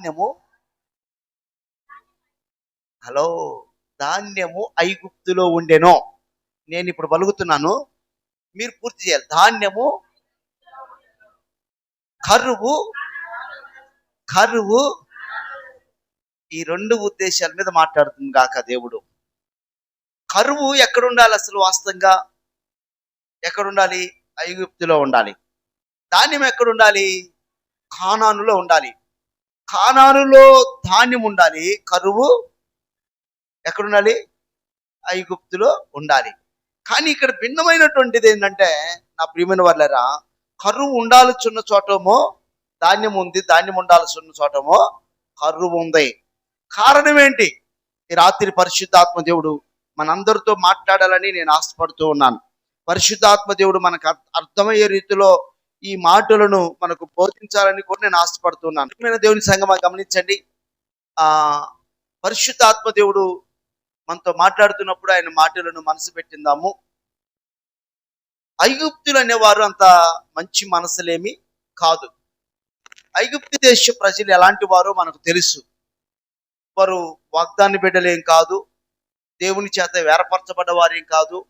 ధాన్యము? హలో ధాన్యము ఐగుప్తులో ఉండెను. నేను ఇప్పుడు పలుకుతున్నాను. మీరు పూర్తి చేయాలి. ధాన్యము కరువు కరువు. ఈ రెండు ఉద్దేశాల మీద మాట్లాడుతుంది కాక దేవుడు. కరువు ఎక్కడ ఉండాలి అసలు వాస్తవంగా? ఎక్కడ ఉండాలి ఐగుప్తులో ఉండాలి. ధాన్యం ఎక్కడ ఉండాలి కానానులో ఉండాలి. కానానులో ధాన్యం ఉండాలి కరువు ఎక్కడుండాలి? ఐగుప్తులో ఉండాలి. కానీ ఇక్కడ భిన్నమైనటువంటిది ఏంటంటే నా ప్రియమైన వాళ్ళరా కరువు ఉండాల్సిన చోటమో ధాన్యం ఉంది ధాన్యం ఉండాల్సిన చోటమో కరువు ఉంది. కారణం ఏంటి? ఈ రాత్రి పరిశుద్ధాత్మ దేవుడు మనందరితో మాట్లాడాలని నేను ఆశపడుతూ ఉన్నాను. పరిశుద్ధాత్మ దేవుడు మనకు అర్థ- అర్థమయ్యే రీతిలో ఈ మాటలను మనకు బోధించాలని కూడా నేను ఆశపడుతున్నాను. దేవుని సంగమా గమనించండి. ఆ పరిశుద్ధాత్మ దేవుడు మనతో మాట్లాడుతున్నప్పుడు ఆయన మాటలను మనసు పెట్టిందాము. ఐగుప్తులు అనేవారు అంత మంచి మనసులేమి కాదు. ఐగుప్తు దేశ ప్రజలు ఎలాంటి వారో మనకు తెలుసు. వారు వాగ్దాన్ని బిడ్డలేం కాదు. దేవుని చేత వేరపరచబడ్డ వారేం కాదు.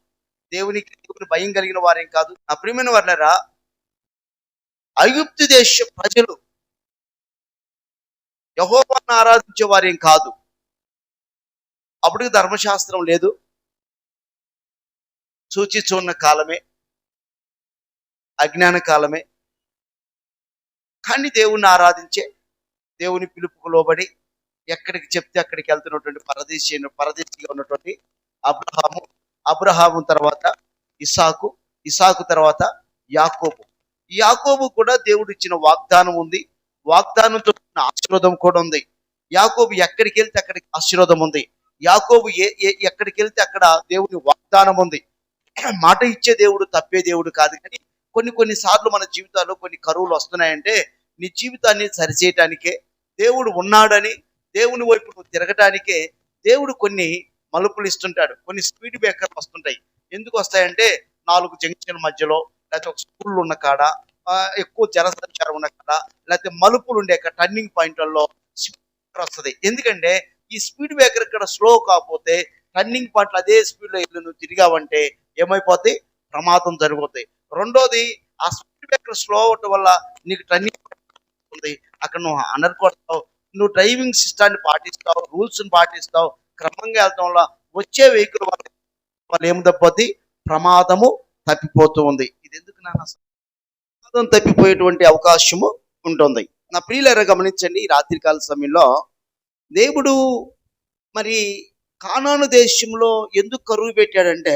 దేవునికి భయం కలిగిన వారేం కాదు. నా ప్రియమైన వర్లరా ఐగుప్తు దేశ ప్రజలు యహోవాన్ని ఆరాధించే వారేం కాదు. అప్పటికి ధర్మశాస్త్రం లేదు. సూచిస్తున్న కాలమే అజ్ఞాన కాలమే. కానీ దేవుణ్ణి ఆరాధించే దేవుని పిలుపుకు లోబడి ఎక్కడికి చెప్తే అక్కడికి వెళ్తున్నటువంటి పరదేశీ పరదేశిగా ఉన్నటువంటి అబ్రహాము అబ్రహాము తర్వాత ఇసాకు ఇసాకు తర్వాత యాకోబు. యాకోబు కూడా దేవుడు ఇచ్చిన వాగ్దానం ఉంది. వాగ్దానంతో ఆశీర్వాదం కూడా ఉంది. యాకోబు ఎక్కడికి వెళ్తే అక్కడికి ఆశీర్వాదం ఉంది. యాకోబు ఏ ఏ- ఎక్కడికి వెళ్తే అక్కడ దేవుని వాగ్దానం ఉంది. మాట ఇచ్చే దేవుడు తప్పే దేవుడు కాదు కానీ కొన్ని కొన్ని సార్లు మన జీవితాల్లో కొన్ని కరువులు వస్తున్నాయంటే నీ జీవితాన్ని సరిచేయటానికే దేవుడు ఉన్నాడని దేవుని వైపు నువ్వు తిరగటానికే దేవుడు కొన్ని మలుపులు ఇస్తుంటాడు. కొన్ని స్పీడ్ బ్రేకర్లు వస్తుంటాయి. ఎందుకు వస్తాయంటే నాలుగు జంక్షన్ మధ్యలో లేకపోతే ఒక స్కూల్ ఉన్న కాడ ఎక్కువ జనసంచారం ఉన్న కాడ లేకపోతే మలుపులు ఉండే టర్నింగ్ పాయింట్లలో స్పీడ్ వస్తుంది. ఎందుకంటే ఈ స్పీడ్ బ్రేకర్ ఇక్కడ స్లో కాకపోతే టర్నింగ్ పాయింట్లు అదే స్పీడ్లో వెళ్ళి ఇల్లు నువ్వు తిరిగావంటే ఏమైపోతాయి ప్రమాదం జరిగిపోతాయి రెండోది ఆ స్పీడ్ బ్రేకర్ స్లో అవటం వల్ల నీకు టర్నింగ్ ఉంది అక్కడ నువ్వు అనర్కొడతావు నువ్వు డ్రైవింగ్ సిస్టాన్ని పాటిస్తావు రూల్స్ని పాటిస్తావు క్రమంగా వెళ్తాం వల్ల వచ్చే వెహికల్ వల్ల వాళ్ళు ఏం తప్పది ప్రమాదము తప్పిపోతూ ఉంది. ఇది ఎందుకు నాన్న? ప్రమాదం తప్పిపోయేటువంటి అవకాశము ఉంటుంది. నా ప్రియులర గమనించండి ఈ రాత్రికాల సమయంలో దేవుడు మరి కానాను దేశంలో ఎందుకు కరువు పెట్టాడంటే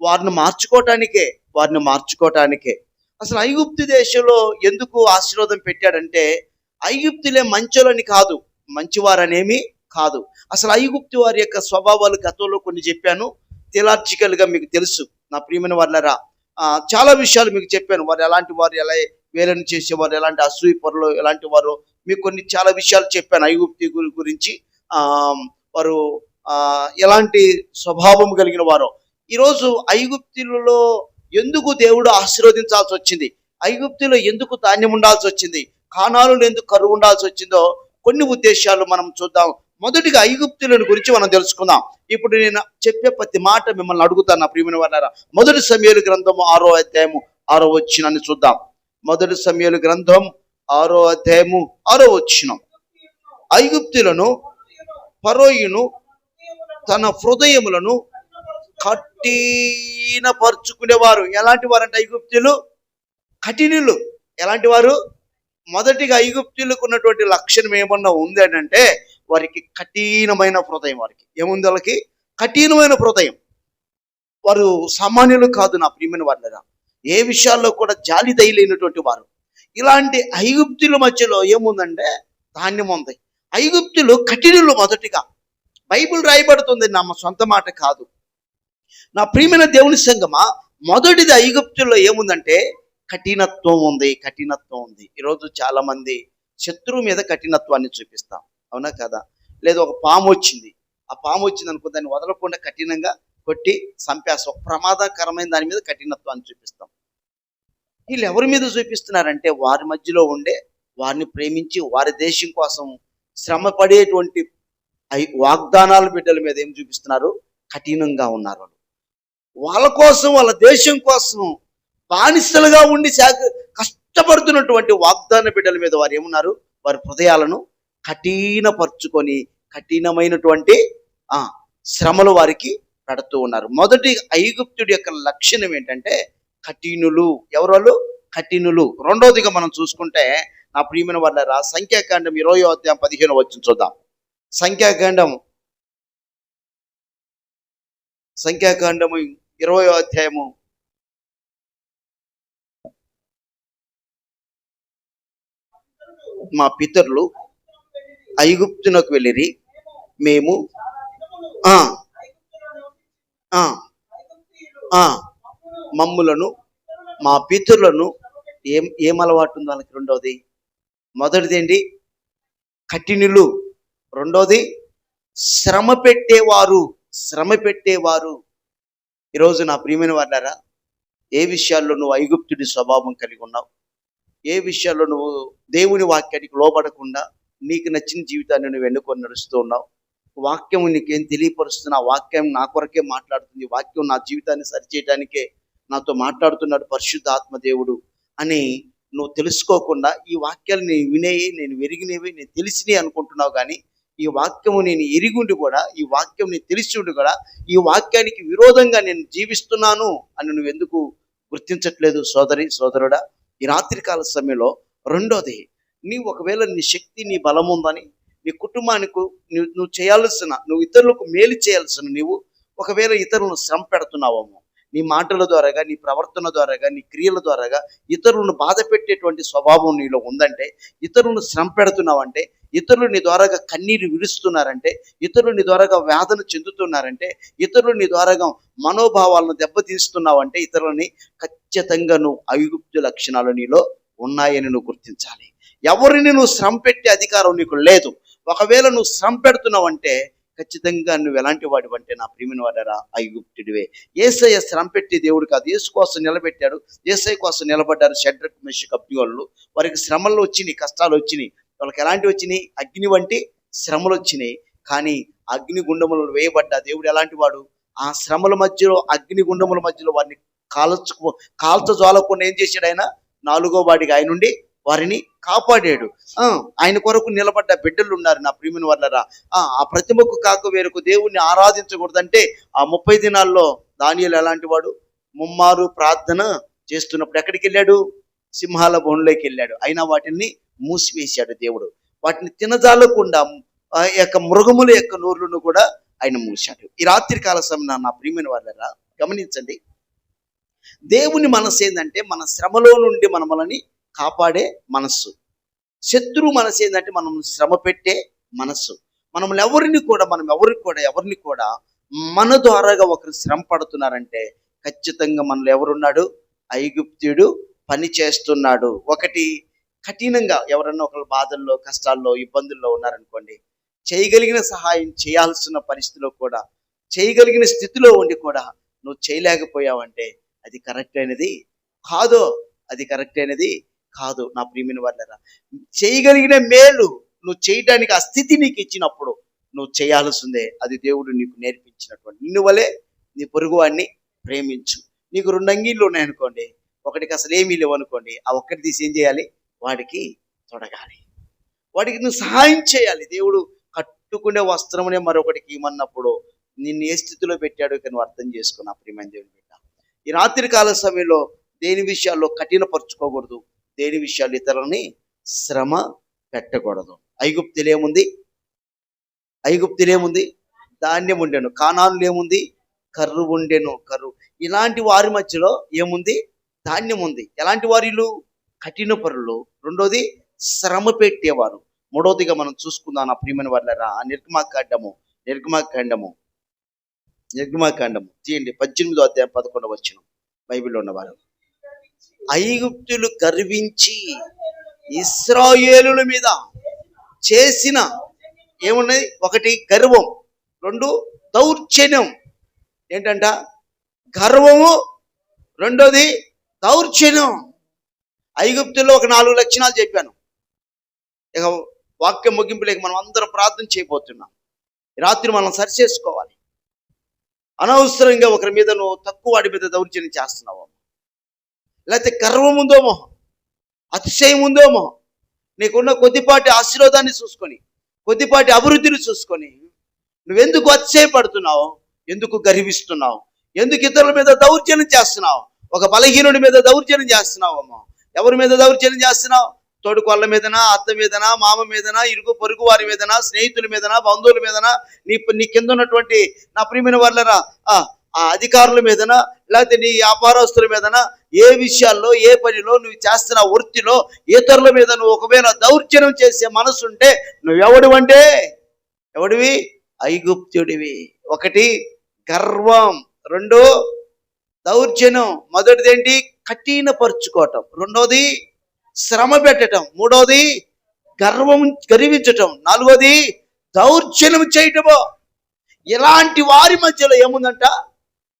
వారిని మార్చుకోవటానికే వారిని మార్చుకోవటానికే అసలు ఐగుప్తు దేశంలో ఎందుకు ఆశీర్వాదం పెట్టాడంటే ఐగుప్తులే మంచోలని కాదు మంచివారనేమి కాదు. అసలు ఐగుప్తు వారి యొక్క స్వభావాలు గతంలో కొన్ని చెప్పాను థియలాజికల్గా మీకు తెలుసు. నా ప్రియమైన వాళ్ళరా చాలా విషయాలు మీకు చెప్పాను. వారు ఎలాంటి వారు ఎలా వేలన చేసేవారు ఎలాంటి అసూయ పరులు ఎలాంటి వారు మీకు కొన్ని చాలా విషయాలు చెప్పాను. ఐగుప్తి గురించి వారు ఎలాంటి స్వభావం కలిగిన వారు. ఈరోజు ఐగుప్తులలో ఎందుకు దేవుడు ఆశీర్వదించాల్సి వచ్చింది? ఐగుప్తిలో ఎందుకు ధాన్యం ఉండాల్సి వచ్చింది? కానాలు ఎందుకు కరువు ఉండాల్సి వచ్చిందో కొన్ని ఉద్దేశాలు మనం చూద్దాం. మొదటిగా ఐగుప్తులను గురించి మనం తెలుసుకుందాం. ఇప్పుడు నేను చెప్పే ప్రతి మాట మిమ్మల్ని అడుగుతాను నా ప్రియమైన వాళ్ళారా మొదటి సమయాలు గ్రంథము ఆరో అధ్యాయము ఆరో వచ్చినాన్ని చూద్దాం. మొదటి సమయాలు గ్రంథం ఆరో అధ్యాయము ఆరో వచ్చినం ఐగుప్తులను పరోయును తన హృదయములను కఠినపరుచుకునేవారు. ఎలాంటి వారంటే ఐగుప్తులు? కఠినులు. ఎలాంటి వారు? మొదటిగా ఐగుప్తులకు ఉన్నటువంటి లక్షణం ఏమన్నా ఉంది అంటే వారికి కఠినమైన హృదయం వారికి. ఏముంది వాళ్ళకి? కఠినమైన హృదయం. వారు సామాన్యులు కాదు నా ప్రియమైన వాళ్ళరా ఏ విషయాల్లో కూడా జాలి దయలేనటువంటి వారు. ఇలాంటి ఐగుప్తుల మధ్యలో ఏముందంటే ధాన్యం ఉంది. ఐగుప్తులు కఠినులు మొదటిగా. బైబిల్ రాయబడుతుంది నా సొంత మాట కాదు. నా ప్రియమైన దేవుని సంగమా మొదటిది ఐగుప్తుల్లో ఏముందంటే కఠినత్వం ఉంది కఠినత్వం ఉంది. ఈరోజు చాలామంది శత్రువు మీద కఠినత్వాన్ని చూపిస్తాం. అవునా కదా? లేదా ఒక పాము వచ్చింది. ఆ పాము వచ్చింది అనుకో దాన్ని వదలకుండా కఠినంగా కొట్టి చంపేస్తాం. ప్రమాదకరమైన దాని మీద కఠినత్వాన్ని చూపిస్తాం. వీళ్ళు ఎవరి మీద చూపిస్తున్నారంటే వారి మధ్యలో ఉండే వారిని ప్రేమించి వారి దేశం కోసం శ్రమ పడేటువంటి ఐ- వాగ్దానాల బిడ్డల మీద ఏం చూపిస్తున్నారు? కఠినంగా ఉన్నారు వాళ్ళు. వాళ్ళ కోసం వాళ్ళ దేశం కోసం బానిసలుగా ఉండి శాఖ కష్టపడుతున్నటువంటి వాగ్దాన బిడ్డల మీద వారు ఏమున్నారు? వారి హృదయాలను కఠినపరుచుకొని కఠినమైనటువంటి ఆ శ్రమలు వారికి పెడుతూ ఉన్నారు. మొదటి ఐగుప్తుడి యొక్క లక్షణం ఏంటంటే కఠినులు. ఎవరు కఠినులు. రెండోదిగా మనం చూసుకుంటే నా ప్రియమైన వాళ్ళరా సంఖ్యాకాండం ఇరవై అధ్యాయం పదిహేను వచ్చి చూద్దాం. సంఖ్యాకాండం. సంఖ్యాకాండము ఇరవై అధ్యాయము. మా పితరులు ఐగుప్తునకు వెళ్ళిరి. మేము మమ్ములను మా పితరులను ఏం ఏం అలవాటు ఉంది వాళ్ళకి రెండోది మొదటిది ఏంటి కఠినులు. రెండోది శ్రమ పెట్టేవారు శ్రమ పెట్టేవారు. ఈరోజు నా ప్రియమైన వాళ్ళారా ఏ విషయాల్లో నువ్వు ఐగుప్తుడి స్వభావం కలిగి ఉన్నావు? ఏ విషయాల్లో నువ్వు దేవుని వాక్యానికి లోబడకుండా నీకు నచ్చిన జీవితాన్ని నువ్వు ఎన్నుకొని నడుస్తూ ఉన్నావు. వాక్యం నీకేం తెలియపరుస్తున్నా వాక్యం నా కొరకే మాట్లాడుతుంది వాక్యం నా జీవితాన్ని సరిచేయడానికే నాతో మాట్లాడుతున్నాడు పరిశుద్ధ ఆత్మదేవుడు అని నువ్వు తెలుసుకోకుండా ఈ వాక్యాలు నేను వినేవి నేను వెరిగినవి నేను తెలిసినవి అనుకుంటున్నావు కానీ ఈ వాక్యము నేను ఎరిగుండి కూడా ఈ వాక్యం నేను తెలిసి ఉండి కూడా ఈ వాక్యానికి విరోధంగా నేను జీవిస్తున్నాను అని నువ్వు ఎందుకు గుర్తించట్లేదు సోదరి సోదరుడా? ఈ రాత్రికాల సమయంలో రెండోది నీవు ఒకవేళ నీ శక్తి నీ బలం ఉందని నీ కుటుంబానికి నువ్వు నువ్వు చేయాల్సిన నువ్వు ఇతరులకు మేలు చేయాల్సిన నీవు ఒకవేళ ఇతరులను శ్రమ పెడుతున్నావేమో నీ మాటల ద్వారాగా నీ ప్రవర్తన ద్వారాగా నీ క్రియల ద్వారాగా ఇతరులను బాధ పెట్టేటువంటి స్వభావం నీలో ఉందంటే ఇతరులను శ్రమ పెడుతున్నావంటే ఇతరులు నీ ద్వారాగా కన్నీరు విడుస్తున్నారంటే ఇతరులు నీ ద్వారాగా వేదన చెందుతున్నారంటే ఇతరులు నీ ద్వారాగా మనోభావాలను దెబ్బతీస్తున్నావంటే ఇతరులని ఖచ్చితంగా నువ్వు ఐగుప్తు లక్షణాలు నీలో ఉన్నాయని నువ్వు గుర్తించాలి. ఎవరిని నువ్వు శ్రమ పెట్టే అధికారం నీకు లేదు. ఒకవేళ నువ్వు శ్రమ పెడుతున్నావంటే ఖచ్చితంగా నువ్వు ఎలాంటి వాడి అంటే నా ప్రియమైన వాడరా ఐగుప్తుడివే. ఏసయ్య శ్రమ పెట్టి దేవుడు కాదు. ఏసు కోసం నిలబెట్టాడు. ఏసఐ కోసం నిలబడ్డారు షడ్రక్ మెష్ కప్పి వాళ్ళు వారికి శ్రమలు వచ్చినాయి కష్టాలు వచ్చినాయి. వాళ్ళకి ఎలాంటి వచ్చినాయి? అగ్ని వంటి శ్రమలు వచ్చినాయి. కానీ అగ్ని గుండములు వేయబడ్డ దేవుడు ఎలాంటి వాడు? ఆ శ్రమల మధ్యలో అగ్ని గుండముల మధ్యలో వారిని కాల్చుకో కాల్చ జ్వాలకుండా ఏం చేశాడు ఆయన? నాలుగో వాడిగా ఆయన నుండి వారిని కాపాడాడు. ఆ, ఆయన కొరకు నిలబడ్డ బిడ్డలు ఉన్నారు నా ప్రియమైన వాళ్ళరా. ఆ ఆ ప్రతిమకు కాక వేరకు దేవుణ్ణి ఆరాధించకూడదంటే ఆ ముప్పై దినాల్లో దానియలు ఎలాంటి వాడు? ముమ్మారు ప్రార్థన చేస్తున్నప్పుడు ఎక్కడికి వెళ్ళాడు? సింహాల బోన్లోకి వెళ్ళాడు. అయినా వాటిని మూసివేశాడు దేవుడు. వాటిని తినజాలకుండా ఆ యొక్క మృగముల యొక్క నోర్లను కూడా ఆయన మూశాడు. ఈ రాత్రి కాల సమయం నా ప్రియమైన వాళ్ళరా గమనించండి. దేవుని మనసు ఏంటంటే మన శ్రమలో నుండి మనమలని కాపాడే మనస్సు. శత్రు మనసు ఏంటంటే మనం శ్రమ పెట్టే మనస్సు. మనం ఎవరిని కూడా మనం ఎవరికి కూడా ఎవరిని కూడా మన ద్వారాగా ఒకరు శ్రమ పడుతున్నారంటే ఖచ్చితంగా మనలో ఎవరున్నాడు? ఐగుప్తుడు పని చేస్తున్నాడు. ఒకటి కఠినంగా ఎవరన్నా ఒకరు బాధల్లో కష్టాల్లో ఇబ్బందుల్లో ఉన్నారనుకోండి చేయగలిగిన సహాయం చేయాల్సిన పరిస్థితిలో కూడా చేయగలిగిన స్థితిలో ఉండి కూడా నువ్వు చేయలేకపోయావంటే అది కరెక్ట్ అయినది? కాదో అది కరెక్ట్ అయినది? కాదు నా ప్రియమైన వాళ్ళరా చేయగలిగిన మేలు నువ్వు చేయడానికి ఆ స్థితి నీకు ఇచ్చినప్పుడు నువ్వు చేయాల్సిందే. అది దేవుడు నీకు నేర్పించినటువంటి. నిన్ను వలే నీ పొరుగువాడిని ప్రేమించు. నీకు రెండు అంగీళ్ళు ఉన్నాయనుకోండి ఒకటికి అసలు ఏమీ లేవు అనుకోండి. ఆ ఒక్కటి తీసి ఏం చేయాలి? వాడికి తొడగాలి. వాడికి నువ్వు సహాయం చేయాలి. దేవుడు కట్టుకునే వస్త్రమునే మరొకటికి ఇవ్వన్నప్పుడు నిన్ను ఏ స్థితిలో పెట్టాడో ఇక నువ్వు అర్థం చేసుకున్నా ప్రియమైన దేవుని బిడ్డ. ఈ రాత్రి కాల సమయంలో దేని విషయాల్లో కఠినపరుచుకోకూడదు? దేని విషయాలు ఇతరులని శ్రమ పెట్టకూడదు. ఐగుప్తులు ఏముంది? ఐగుప్తులు ఏముంది? ధాన్యం ఉండెను. కానాలు ఏముంది? కర్రు ఉండెను. కర్రు. ఇలాంటి వారి మధ్యలో ఏముంది? ధాన్యం ఉంది. ఎలాంటి వారిలు కఠిన పరులు రెండోది శ్రమ పెట్టేవారు. మూడోదిగా మనం చూసుకుందాం నా ప్రియమైన వాళ్ళరా నిర్గమాకాండము. నిర్గమాకాండము. నిర్గమాకాండము. తీయండి. పద్దెనిమిదో అధ్యాయం పదకొండవ వచ్చిన బైబిల్లో ఉన్నవారు. ఐగుప్తులు గర్వించి ఇస్రాయేలుల మీద చేసిన ఏమున్నది ఒకటి గర్వం రెండు దౌర్జన్యం. ఏంటంట? గర్వము రెండోది దౌర్జన్యం. ఐగుప్తుల్లో ఒక నాలుగు లక్షణాలు చెప్పాను. ఇక వాక్యం ముగింపులేక మనం అందరం ప్రార్థన చేయబోతున్నాం. రాత్రి మనం సరి చేసుకోవాలి అనవసరంగా ఒకరి మీద నువ్వు తక్కువ వాడి మీద దౌర్జన్యం చేస్తున్నావు. లేకపోతే గర్వం ఉందో ఉందోమో అతిశయం ఉందో మొహం నీకున్న కొద్దిపాటి ఆశీర్వాదాన్ని చూసుకొని కొద్దిపాటి అభివృద్ధిని చూసుకొని నువ్వెందుకు అతిశయపడుతున్నావు? ఎందుకు గర్విస్తున్నావు? ఎందుకు ఇతరుల మీద దౌర్జన్యం చేస్తున్నావు? ఒక బలహీనుడి మీద దౌర్జన్యం చేస్తున్నావు అమ్మ. ఎవరి మీద దౌర్జన్యం చేస్తున్నావు? తోడుకోళ్ళ మీదనా అత్త మీదనా మామ మీదనా ఇరుగు పొరుగు వారి మీదనా స్నేహితుల మీదనా బంధువుల మీదనా? నీ నీ కింద ఉన్నటువంటి నా ప్రియమైన వాళ్ళరా ఆ అధికారుల మీదనా లేకపోతే నీ వ్యాపారస్తుల మీదనా ఏ విషయాల్లో ఏ పనిలో నువ్వు చేస్తున్న వృత్తిలో ఇతరుల మీద నువ్వు ఒకవేళ దౌర్జన్యం చేసే మనసు ఉంటే నువ్వెవడు అంటే? ఎవడివి? ఐగుప్తుడివి. ఒకటి గర్వం. రెండు దౌర్జన్యం. మొదటిది ఏంటి కఠినపరుచుకోవటం. రెండోది శ్రమ పెట్టటం. మూడోది గర్వం గర్వించటం. నాలుగోది దౌర్జన్యం చేయటము. ఇలాంటి వారి మధ్యలో ఏముందంట?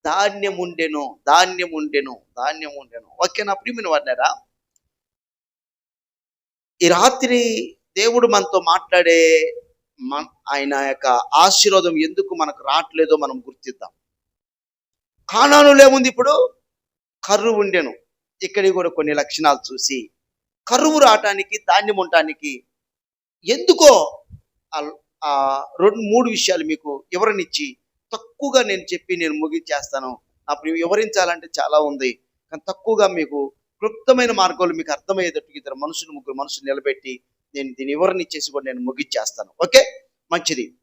ధాన్యం ఉండెను ధాన్యం ఉండెను ధాన్యం ఉండెను ఓకే నా ప్రియమైన వాడినారా ఈ రాత్రి దేవుడు మనతో మాట్లాడే మన ఆయన యొక్క ఆశీర్వాదం ఎందుకు మనకు రావట్లేదో మనం గుర్తిద్దాం. కానానులో ఇప్పుడు? కరువు ఉండెను. ఇక్కడికి కూడా కొన్ని లక్షణాలు చూసి కరువు రావటానికి ధాన్యం ఉండటానికి ఎందుకో ఆ- రెండు మూడు విషయాలు మీకు వివరణిచ్చి తక్కువగా నేను చెప్పి నేను ముగించేస్తాను. అప్పుడు వివరించాలంటే చాలా ఉంది. కానీ తక్కువగా మీకు క్లుప్తమైన మార్గాలు మీకు అర్థమయ్యేటట్టు ఇద్దరు మనుషులు ముగ్గురు మనుషులు నిలబెట్టి నేను దీని వివరణ ఇచ్చేసి కూడా నేను ముగించేస్తాను. ఓకే? మంచిది.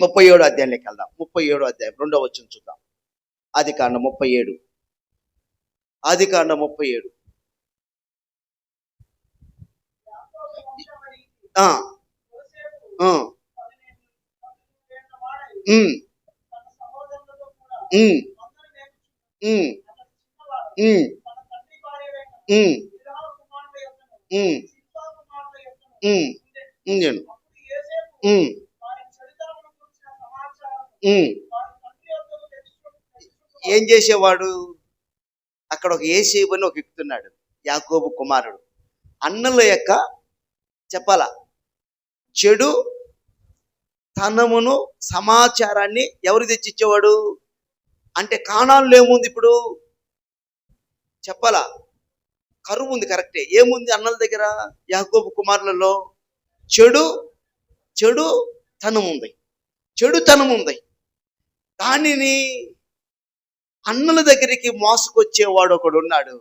ముప్పై ఏడు అధ్యాయంలోకి వెళ్దాం. ముప్పై ఏడు అధ్యాయం. రెండో వచ్చిన చూద్దాం. ఆది కాండ ముప్పై ఏడు. ఆది కాండ ముప్పై ఏడు. ఆ, ఏం చేసేవాడు? అక్కడ ఒక ఏసీ అని ఒక ఎక్కుతున్నాడు యాకోబు కుమారుడు. అన్నల యొక్క చెప్పాల? చెడు తనమును సమాచారాన్ని ఎవరు తెచ్చిచ్చేవాడు? అంటే కాణాలు ఏముంది ఇప్పుడు? చెప్పాలా? కరువు ఉంది కరెక్టే ఏముంది అన్నల దగ్గర? యాకోబు కుమారులలో చెడు చెడు తనం ఉంది. చెడుతనం ఉంది. దానిని అన్నల దగ్గరికి మోసకొచ్చేవాడు ఒకడు ఉన్నాడు.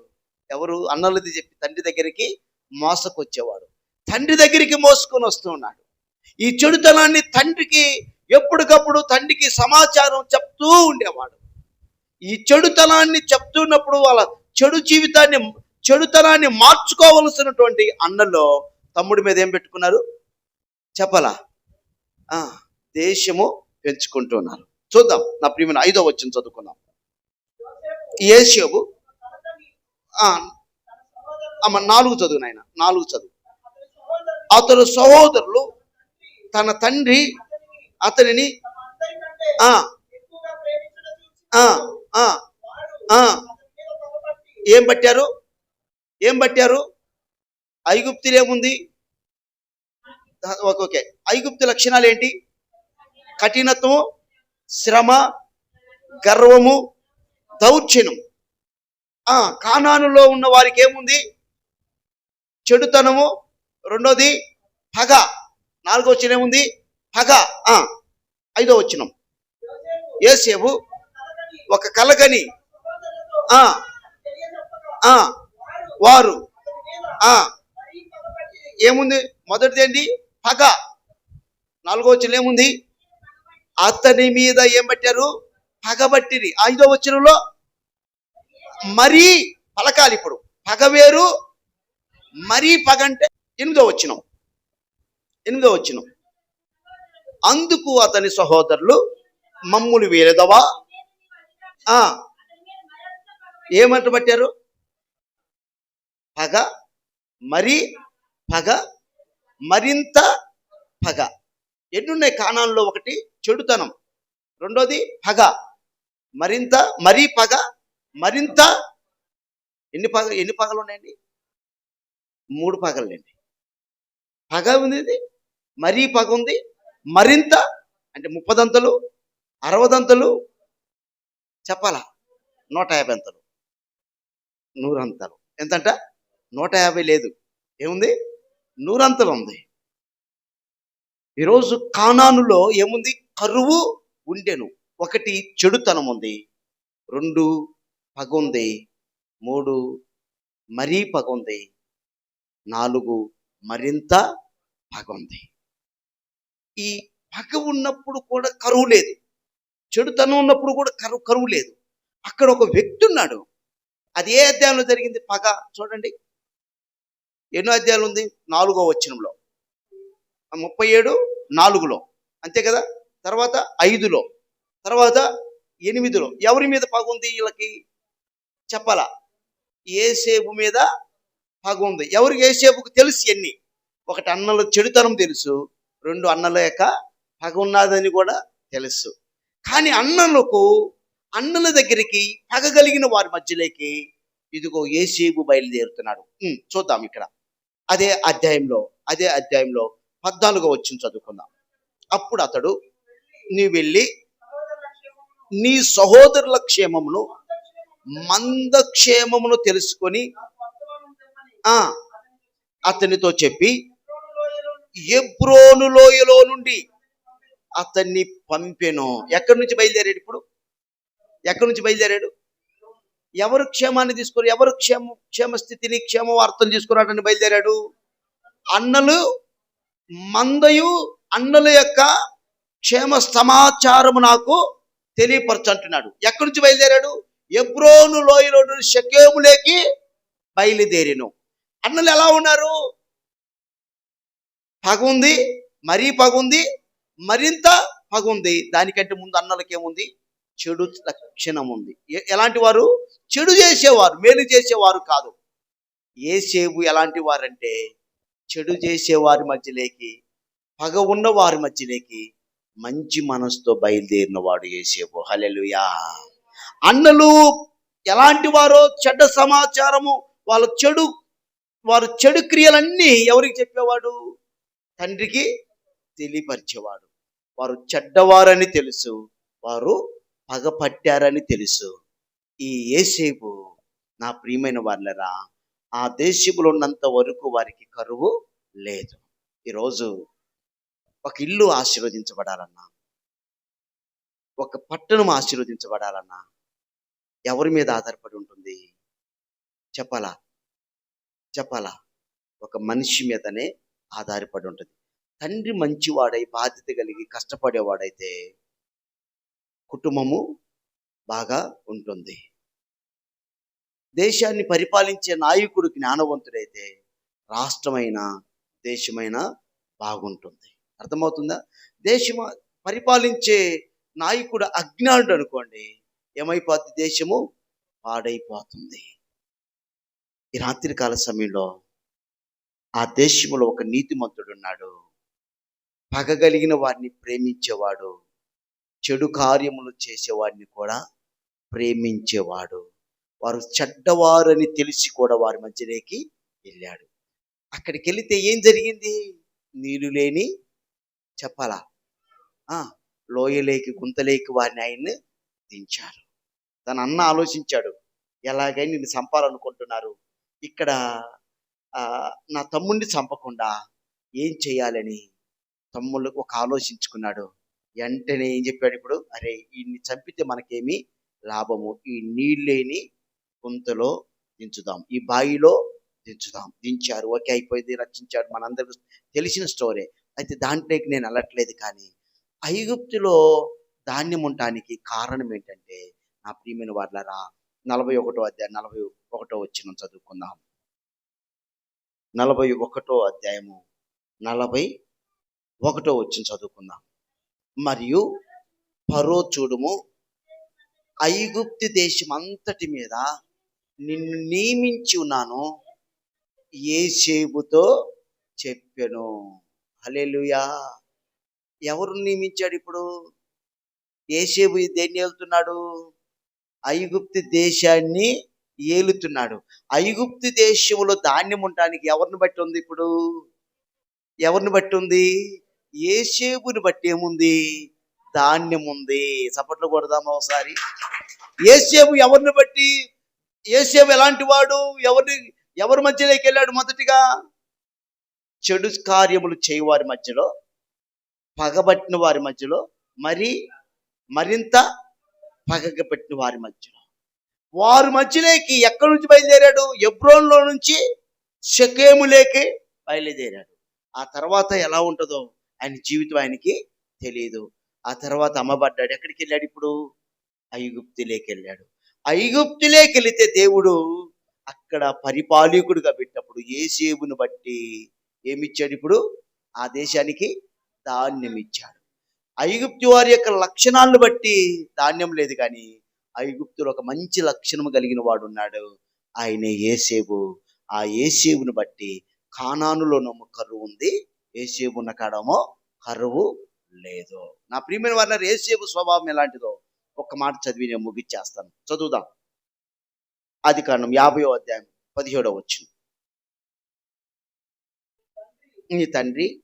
ఎవరు? అన్నలది చెప్పి తండ్రి దగ్గరికి మోసకొచ్చేవాడు. తండ్రి దగ్గరికి మోసుకొని వస్తూ ఉన్నాడు. ఈ చెడుతనాన్ని తండ్రికి ఎప్పటికప్పుడు తండ్రికి సమాచారం చెప్తూ ఉండేవాడు. ఈ చెడుతనాన్ని చెప్తున్నప్పుడు వాళ్ళ చెడు జీవితాన్ని చెడుతనాన్ని మార్చుకోవలసినటువంటి అన్నలో తమ్ముడి మీద ఏం పెట్టుకున్నారు? చెప్పలా? ఆ, దేశము పెంచుకుంటున్నారు చూద్దాం నా ప్రియమైన ఐదో వచ్చిన చదువుకుందాం. ఏషియబు ఆ, అమ్మ నాలుగు చదువు నాయన నాలుగు చదువు. అతడు సహోదరులు తన తండ్రి అతనిని ఆ ఆ ఏం పట్టారు? ఏం పట్టారు? ఐగుప్తులు ఏముంది? ఓకే ఐగుప్తి ఐగుప్తు లక్షణాలు ఏంటి? కఠినత్వం శ్రమ గర్వము దౌర్జన్యం. కానానులో ఉన్న వారికి ఏముంది? చెడుతనము. రెండోది పగ. నాలుగో వచ్చిన ఏముంది? పగ. ఐదో వచ్చినం ఏసేపు ఒక కలగని ఆ వారు ఏముంది? మొదటిది ఏంటి పగ. నాలుగో వచ్చిన ఏముంది? అతని మీద ఏం పెట్టారు? పగబట్టిరి ఐదో వచ్చినలో మరీ పలకాలి ఇప్పుడు. పగ వేరు మరీ పగ అంటే ఎనిమిదో వచ్చినం ఎనిమిదో వచ్చినం అందుకు అతని సహోదరులు మమ్ములు వేలదవా? ఏమంట పట్టారు? పగ మరి పగ మరింత పగ. ఎన్నున్నాయి కాణాల్లో ఒకటి? చెడుతనం. రెండోది పగ. మరింత మరీ పగ మరింత. ఎన్ని పగ ఎన్ని పగలు ఉన్నాయండి? మూడు పగలండి పగ ఉంది ఇది మరీ పగ ఉంది మరింత అంటే ముప్పదంతలు అరవదంతలు చెప్పాలా? నూట యాభై అంతలు. నూరంతలు. ఎంతంట? నూట యాభై లేదు. ఏముంది? నూరంతలు ఉంది. ఈరోజు కానానులో ఏముంది? కరువు ఉండెను. ఒకటి చెడుతనం ఉంది. రెండు పగుంది మూడు మరీ పగుంది నాలుగు మరింత పగుంది ఈ పగ ఉన్నప్పుడు కూడా కరువు లేదు. చెడుతనం ఉన్నప్పుడు కూడా కరువు కరువు లేదు. అక్కడ ఒక వ్యక్తి ఉన్నాడు. అది ఏ అధ్యాయంలో జరిగింది? పగ. చూడండి. ఎన్నో అధ్యాయాలు ఉంది? నాలుగో వచ్చినంలో ముప్పై ఏడు నాలుగులో. అంతే కదా? తర్వాత ఐదులో. తర్వాత ఎనిమిదిలో. ఎవరి మీద పగ ఉంది వీళ్ళకి? చెప్పాలా? ఏసేపు మీద పగ ఉంది. ఎవరికి ఏసేపుకు తెలుసు ఎన్ని? ఒకటి అన్నల చెడుతనం తెలుసు. రెండు అన్నల యొక్క పగ ఉన్నదని కూడా తెలుసు. కానీ అన్నలకు అన్నల దగ్గరికి పగగలిగిన వారి మధ్యలోకి ఇదిగో ఏసేపు బయలుదేరుతున్నాడు. చూద్దాం ఇక్కడ. అదే అధ్యాయంలో అదే అధ్యాయంలో పద్నాలుగో వచ్చిన చదువుకుందాం. అప్పుడు అతడు నీ వెళ్ళి నీ సహోదరుల క్షేమమును మందక్షేమమును తెలుసుకొని అతనితో చెప్పి ఎబ్రోను లోయలో నుండి అతన్ని పంపెను. ఎక్కడి నుంచి బయలుదేరాడు ఇప్పుడు? ఎక్కడి నుంచి బయలుదేరాడు? ఎవరు క్షేమాన్ని తీసుకుని ఎవరు క్షేమ క్షేమస్థితిని క్షేమ వార్తలు తీసుకురావడానికి బయలుదేరాడు? అన్నలు మందయు అన్నల యొక్క క్షేమ సమాచారము నాకు తెలియపరచంటున్నాడు ఎక్కడి నుంచి బయలుదేరాడు? ఎబ్రోను లోయలో నుండి షకేములేకి బయలుదేరిను. అన్నలు ఎలా ఉన్నారు? పగ ఉంది మరీ పగ ఉంది మరింత పగుంది దానికంటే ముందు అన్నలకి ఏముంది చెడు లక్షణం ఉంది ఎలాంటి వారు చెడు చేసేవారు మేలు చేసేవారు కాదు. ఏసేపు ఎలాంటి వారంటే చెడు చేసేవారి మధ్యలోకి పగ ఉన్న వారి మధ్యలోకి మంచి మనసుతో బయలుదేరిన వాడు ఏసేపు హలెలుయా అన్నలు ఎలాంటి వారో చెడ్డ సమాచారము వాళ్ళ చెడు వారు చెడు క్రియలన్నీ ఎవరికి చెప్పేవాడు? తండ్రికి తెలియపరిచేవాడు. వారు చెడ్డవారని తెలుసు వారు పగ పట్టారని తెలుసు. ఈ ఏసేపు నా ప్రియమైన వాళ్ళరా ఆ దేశములో ఉన్నంత వరకు వారికి కరువు లేదు. ఈరోజు ఒక ఇల్లు ఆశీర్వదించబడాలన్నా ఒక పట్టణం ఆశీర్వదించబడాలన్నా ఎవరి మీద ఆధారపడి ఉంటుంది? చెప్పాలా? చెప్పాలా? ఒక మనిషి మీదనే ఆధారపడి ఉంటుంది. తండ్రి మంచివాడై బాధ్యత కలిగి కష్టపడేవాడైతే కుటుంబము బాగా ఉంటుంది. దేశాన్ని పరిపాలించే నాయకుడు జ్ఞానవంతుడైతే రాష్ట్రమైన దేశమైన బాగుంటుంది. అర్థమవుతుందా? దేశం పరిపాలించే నాయకుడు అజ్ఞానుడు అనుకోండి ఏమైపోతుంది దేశము పాడైపోతుంది. ఈ రాత్రికాల సమయంలో ఆ దేశంలో ఒక నీతిమంతుడు ఉన్నాడు పగగలిగిన వారిని ప్రేమించేవాడు చెడు కార్యములు చేసేవాడిని కూడా ప్రేమించేవాడు. వారు చెడ్డవారని తెలిసి కూడా వారి మధ్యలోకి వెళ్ళాడు. అక్కడికి వెళితే ఏం జరిగింది? నీరు లేని చెప్పాలా? లోయలేకి గుంతలేకి వారిని ఆయన్ని దించారు తన అన్న ఆలోచించాడు ఎలాగైనా నిన్ను చంపాలనుకుంటున్నారు. ఇక్కడ నా తమ్ముడిని చంపకుండా ఏం చేయాలని? తమ్ముళ్ళు ఒక ఆలోచించుకున్నాడు. వెంటనే ఏం చెప్పాడు ఇప్పుడు? అరే ఈయన్ని చంపితే మనకేమి లాభము? ఈ నీళ్ళేని గుంతలో దించుదాం. ఈ బావిలో దించుదాం. దించారు. ఓకే అయిపోయింది రచించాడు మనందరికి తెలిసిన స్టోరీ. అయితే దాంట్లోకి నేను వెళ్ళట్లేదు కానీ ఐగుప్తులో ధాన్యం ఉండటానికి కారణం ఏంటంటే నా ప్రియమైన వాళ్ళరా నలభై ఒకటో అధ్యాయం నలభై ఒకటో వచ్చిన చదువుకుందాం. నలభై ఒకటో అధ్యాయము నలభై ఒకటో వచ్చిన చదువుకుందాం. మరియు పరో చూడుము. ఐగుప్తి దేశం అంతటి మీద నిన్ను నియమించి ఉన్నాను. ఏ చేబుతో చెప్పాను. హలేలుయా ఎవరు నియమించాడు ఇప్పుడు? ఏసేబు దేన్ని ఏలుతున్నాడు? ఐగుప్తి దేశాన్ని ఏలుతున్నాడు. ఐగుప్తి దేశంలో ధాన్యం ఉండడానికి ఎవరిని బట్టి ఉంది ఇప్పుడు? ఎవరిని బట్టి ఉంది? ఏసేపుని బట్టి ఏముంది? ధాన్యం ఉంది చప్పట్లు కొడదామా ఒకసారి? ఏసేపు ఎవరిని బట్టి? ఏసేపు ఎలాంటి వాడు? ఎవరిని ఎవరి మధ్యలోకి వెళ్ళాడు మొదటిగా? చెడు కార్యములు చేయవారి మధ్యలో పగబట్టిన వారి మధ్యలో మరి మరింత పగగ వారి మధ్యలో. వారి మధ్యలోకి ఎక్కడి నుంచి బయలుదేరాడు? ఎబ్రోన్లో నుంచి షకేములేకి బయలుదేరాడు. ఆ తర్వాత ఎలా ఉంటుందో ఆయన జీవితం ఆయనకి తెలియదు ఆ తర్వాత అమ్మబడ్డాడు. ఎక్కడికి వెళ్ళాడు ఇప్పుడు? ఐగుప్తులేకి వెళ్ళాడు. ఐగుప్తులేకి వెళితే దేవుడు అక్కడ పరిపాలకుడుగా పెట్టినప్పుడు ఏసేబును బట్టి ఏమిచ్చాడు ఇప్పుడు? ఆ దేశానికి ధాన్యం ఇచ్చాడు ఐగుప్తి వారి యొక్క లక్షణాలను బట్టి ధాన్యం లేదు కానీ ఐగుప్తులు ఒక మంచి లక్షణం కలిగిన వాడు ఉన్నాడు. ఆయనే ఏసేబు ఆ ఏసేబును బట్టి కానానులోనేమో కరువు ఉంది. ఏసేపు ఉన్న కాడమో కరువు లేదు. నా ప్రియమైన వారి ఏసేపు స్వభావం ఎలాంటిదో ఒక్క మాట చదివి నేను ముగిచ్చేస్తాను చదువుదాం. అది కారణం యాభయో అధ్యాయం పదిహేడో వచ్చిన. నీ తండ్రి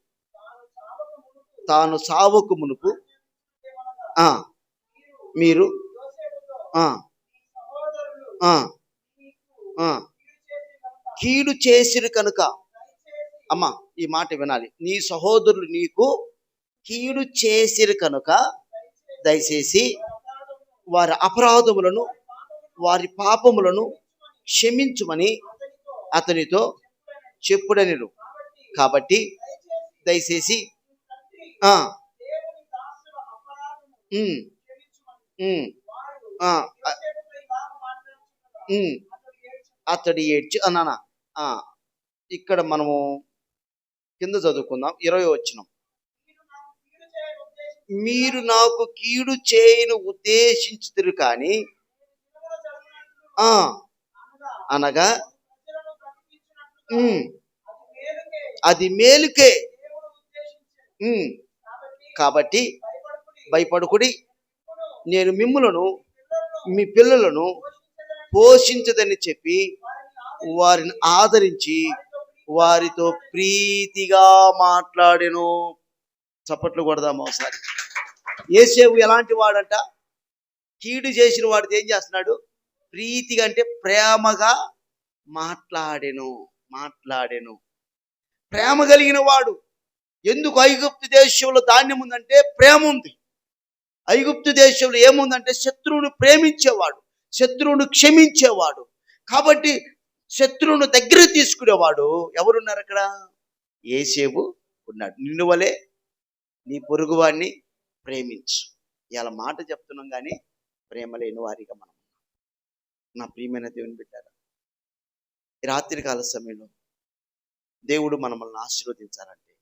తాను సావకు మునుపు మీరు ఆ, కీడు చేసిరు కనుక అమ్మా ఈ మాట వినాలి. నీ సహోదరులు నీకు కీడు చేసిరు కనుక దయచేసి వారి అపరాధములను వారి పాపములను క్షమించుమని అతనితో చెప్పుడనిరు. కాబట్టి దయచేసి ఆ, అతడు ఏడ్చి అన్నానా ఆ, ఇక్కడ మనము కింద చదువుకుందాం. ఇరవై వచ్చినాం మీరు నాకు కీడు చేయను ఉద్దేశించుతురు కానీ అనగా అది మేలుకే. కాబట్టి భయపడుకుడి. నేను మిమ్ములను మీ పిల్లలను పోషించదని చెప్పి వారిని ఆదరించి వారితో ప్రీతిగా మాట్లాడెను. చప్పట్లు కొడదాం ఒకసారి. ఏసేపు ఎలాంటి వాడంట? కీడు చేసిన వాడితో ఏం చేస్తున్నాడు? ప్రీతిగా అంటే ప్రేమగా మాట్లాడెను మాట్లాడెను. ప్రేమ కలిగిన వాడు. ఎందుకు ఐగుప్తు దేశంలో ధాన్యం ఉందంటే ప్రేమ ఉంది. ఐగుప్తు దేశంలో ఏముందంటే శత్రువును ప్రేమించేవాడు శత్రువును క్షమించేవాడు. కాబట్టి శత్రువును దగ్గర తీసుకునేవాడు. ఎవరున్నారు అక్కడ? ఏసేపు ఉన్నాడు. నిన్ను వలే నీ పొరుగువాడిని ప్రేమించు. ఇలా మాట చెప్తున్నాం కానీ ప్రేమ లేని వారిగా మనం నా ప్రియమైన దేవుని బిడ్డారా రాత్రికాల సమయంలో దేవుడు మనల్ని ఆశీర్వదించాలంటే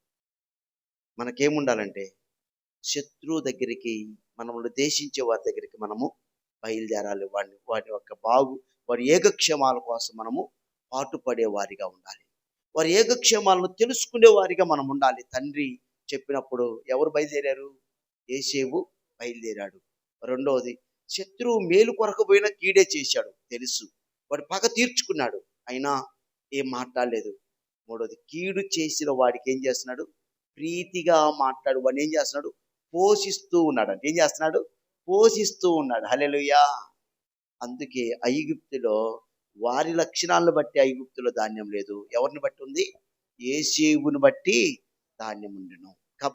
మనకేముండాలంటే శత్రువు దగ్గరికి మనల్ని దేశించే వారి దగ్గరికి మనము బయలుదేరాలి. వాడిని వాడి యొక్క బాగు వారి ఏకక్షేమాల కోసం మనము పాటుపడే వారిగా ఉండాలి. వారి ఏకక్షేమాలను తెలుసుకునే వారిగా మనం ఉండాలి. తండ్రి చెప్పినప్పుడు ఎవరు బయలుదేరారు? ఏసేవు బయలుదేరాడు. రెండవది శత్రువు మేలు కొరకు పోయినా కీడే చేశాడు. తెలుసు. వాడు పగ తీర్చుకున్నాడు. అయినా ఏం మాట్లాడలేదు. మూడవది కీడు చేసిన వాడికి ఏం చేస్తున్నాడు? ప్రీతిగా మాట్లాడు. వాడిని ఏం చేస్తున్నాడు? పోషిస్తూ ఉన్నాడు. అంటే ఏం చేస్తున్నాడు? పోషిస్తూ ఉన్నాడు. హలెలుయా అందుకే ఐగుప్తులో వారి లక్షణాలను బట్టి ఐగుప్తులో ధాన్యం లేదు. ఎవరిని బట్టి ఉంది? ఏసేవుని బట్టి ధాన్యం ఉండును.